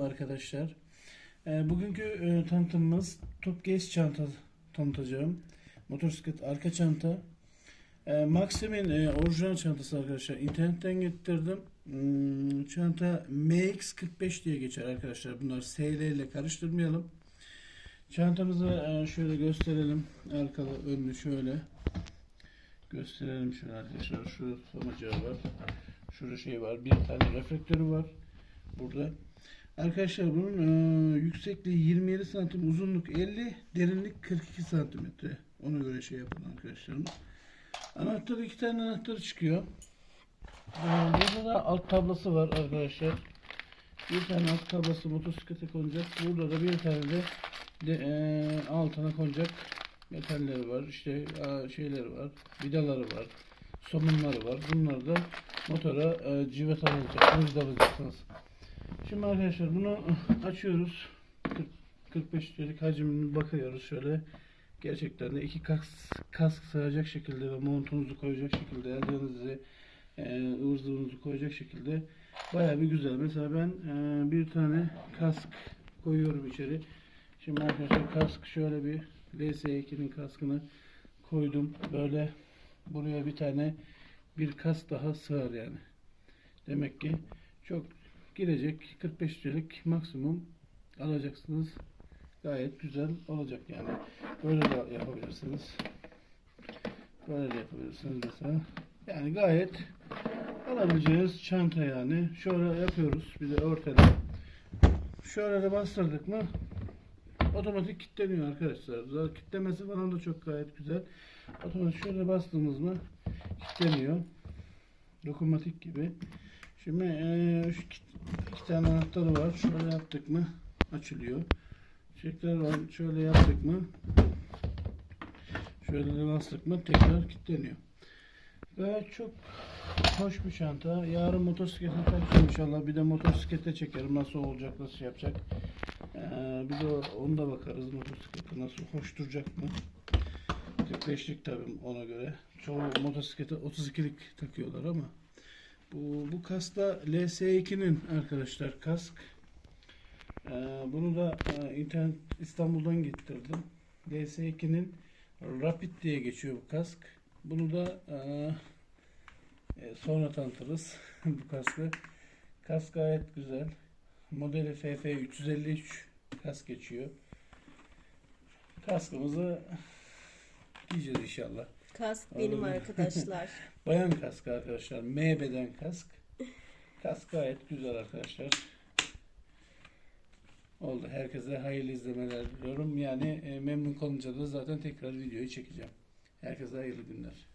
Merhaba arkadaşlar. Ee, bugünkü e, tanıtımımız Top Gaze çanta tanıtacağım. Motosiklet arka çanta. Ee, Maxim'in e, orijinal çantası arkadaşlar. İnternetten getirdim. Hmm, çanta MX45 diye geçer arkadaşlar. Bunlar SL ile karıştırmayalım. Çantamızı e, şöyle gösterelim. Arkalı önlü şöyle. Gösterelim şöyle arkadaşlar. Şu somacağı var. Şurada şey var. Bir tane reflektörü var. Burada. Arkadaşlar bunun e, yüksekliği 27 santim, uzunluk 50, derinlik 42 santimetre. Ona göre şey yapın arkadaşlarım. Anahtarı iki tane anahtarı çıkıyor. E, burada da alt tablası var arkadaşlar. Bir tane alt tablası motosiklete konacak. Burada da bir tane de, de e, altına konacak metalleri var. İşte e, şeyleri var. Vidaları var. Somunları var. Bunları da motora e, civata alacaksınız, alacaksınız. Şimdi arkadaşlar bunu açıyoruz. 40, 45 litrelik hacmine bakıyoruz şöyle. Gerçekten de iki kask, kask sığacak şekilde ve montunuzu koyacak şekilde eldiveninizi e, koyacak şekilde bayağı bir güzel. Mesela ben e, bir tane kask koyuyorum içeri. Şimdi arkadaşlar kask şöyle bir LS2'nin kaskını koydum. Böyle buraya bir tane bir kask daha sığar yani. Demek ki çok girecek 45 litrelik maksimum alacaksınız. Gayet güzel olacak yani. Böyle de yapabilirsiniz. Böyle de yapabilirsiniz mesela. Yani gayet alabileceğiniz çanta yani. Şöyle yapıyoruz. Bir de örtelim. Şöyle de bastırdık mı otomatik kilitleniyor arkadaşlar. Zaten kitlemesi falan da çok gayet güzel. Otomatik şöyle bastığımız mı kilitleniyor. Dokunmatik gibi. Şimdi eee, şu iki, iki tane anahtarı var. Şöyle yaptık mı açılıyor. Tekrar. Şöyle yaptık mı şöyle bastık mı tekrar kilitleniyor. Gayet çok hoş bir çanta. Yarın motosiklete takacağım inşallah. Bir de motosiklete çekerim. Nasıl olacak, nasıl yapacak. Ee, bir de onu da bakarız. Motosiklete nasıl hoş duracak mı? 45'lik tabii ona göre. Çoğu motosiklete 32'lik takıyorlar ama bu, bu kaskta LS2'nin arkadaşlar kask. Ee, bunu da e, internet İstanbul'dan getirdim. LS2'nin Rapid diye geçiyor bu kask. Bunu da e, e, sonra tanıtırız bu kaskı. Kask gayet güzel. Modeli FF 353 kask geçiyor. Kaskımızı giyeceğiz inşallah. Kask benim arkadaşlar. Bayan kaskı arkadaşlar. M beden kask. Kask gayet güzel arkadaşlar. Oldu. Herkese hayırlı izlemeler diliyorum. Yani e, memnun kalınca da zaten tekrar videoyu çekeceğim. Herkese hayırlı günler.